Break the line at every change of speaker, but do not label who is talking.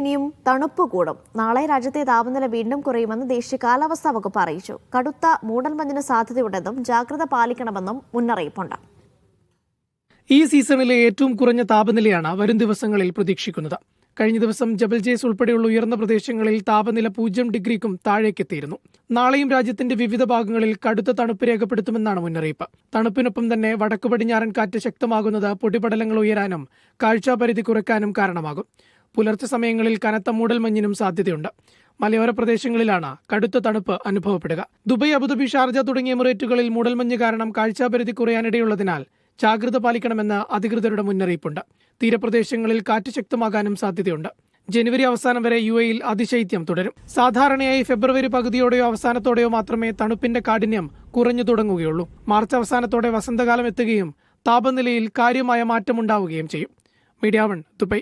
ഇനിയും തണുപ്പ് കൂടും. നാളെ രാജ്യത്തെ താപനില വീണ്ടും കുറയുമെന്ന് ദേശീയ കാലാവസ്ഥാ വകുപ്പ് അറിയിച്ചു. കടുത്ത മൂടൽമഞ്ഞിന് സാധ്യതയുണ്ടെന്നും ജാഗ്രത പാലിക്കണമെന്നും മുന്നറിയിപ്പുണ്ട്.
ഈ സീസണിലെ ഏറ്റവും കുറഞ്ഞ താപനിലയാണ് വരും ദിവസങ്ങളിൽ പ്രതീക്ഷിക്കുന്നത്. കഴിഞ്ഞ ദിവസം ജബൽ ജേസ് ഉൾപ്പെടെയുള്ള ഉയർന്ന പ്രദേശങ്ങളിൽ താപനില പൂജ്യം ഡിഗ്രിക്കും താഴേക്കെത്തിയിരുന്നു. നാളെയും രാജ്യത്തിന്റെ വിവിധ ഭാഗങ്ങളിൽ കടുത്ത തണുപ്പ് രേഖപ്പെടുത്തുമെന്നാണ് മുന്നറിയിപ്പ്. തണുപ്പിനൊപ്പം തന്നെ വടക്കു പടിഞ്ഞാറൻ കാറ്റ് ശക്തമാകുന്നത് പൊടിപടലങ്ങൾ ഉയരാനും കാഴ്ചാപരിധി കുറയ്ക്കാനും കാരണമാകും. പുലർച്ചെ സമയങ്ങളിൽ കനത്ത മൂടൽമഞ്ഞിനും സാധ്യതയുണ്ട്. മലയോര പ്രദേശങ്ങളിലാണ് കടുത്ത തണുപ്പ് അനുഭവപ്പെടുക. ദുബൈ അബുദാബി ഷാർജ തുടങ്ങിയ എമിറേറ്റുകളിൽ മൂടൽമഞ്ഞ് കാരണം കാഴ്ചാപരിധി കുറയാനിടയുള്ളതിനാൽ ജാഗ്രത പാലിക്കണമെന്ന് അധികൃതരുടെ മുന്നറിയിപ്പുണ്ട്. തീരപ്രദേശങ്ങളിൽ കാറ്റ് ശക്തമാകാനും സാധ്യതയുണ്ട്. ജനുവരി അവസാനം വരെ യു എയിൽ അതിശൈത്യം തുടരും. സാധാരണയായി ഫെബ്രുവരി പകുതിയോടെയോ അവസാനത്തോടെയോ മാത്രമേ തണുപ്പിന്റെ കാഠിന്യം കുറഞ്ഞു തുടങ്ങുകയുള്ളൂ. മാർച്ച് അവസാനത്തോടെ വസന്തകാലം എത്തുകയും താപനിലയിൽ കാര്യമായ മാറ്റമുണ്ടാവുകയും ചെയ്യും. Media one Dubai